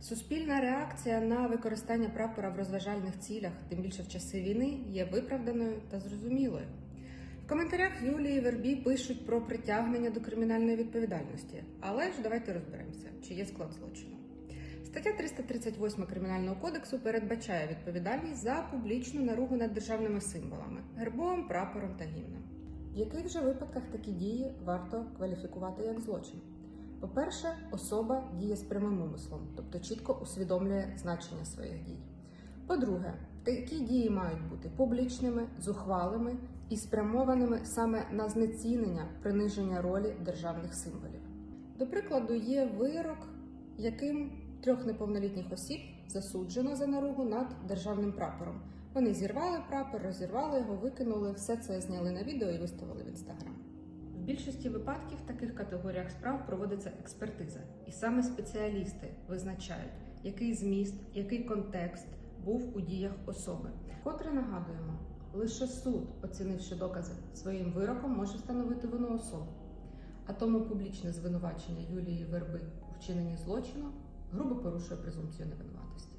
Суспільна реакція на використання прапора в розважальних цілях, тим більше в часи війни, є виправданою та зрозумілою. В коментарях Юлії Вербі пишуть про притягнення до кримінальної відповідальності, але ж давайте розберемося, чи є склад злочину. Стаття 338 Кримінального кодексу передбачає відповідальність за публічну наругу над державними символами, гербом, прапором та гімном. В яких же випадках такі дії варто кваліфікувати як злочин? По-перше, особа діє з прямим умислом, тобто чітко усвідомлює значення своїх дій. По-друге, такі дії мають бути публічними, зухвалими і спрямованими саме на знецінення приниження ролі державних символів. До прикладу, є вирок, яким трьох неповнолітніх осіб засуджено за наругу над державним прапором. Вони зірвали прапор, розірвали його, викинули, все це зняли на відео і виставили в інстаграм. Більшості випадків в таких категоріях справ проводиться експертиза, і саме спеціалісти визначають, який зміст, який контекст був у діях особи. Вкотре нагадуємо, лише суд, оцінивши докази своїм вироком, може встановити вину особи. А тому публічне звинувачення Юлії Верби у вчиненні злочину грубо порушує презумпцію невинуватості.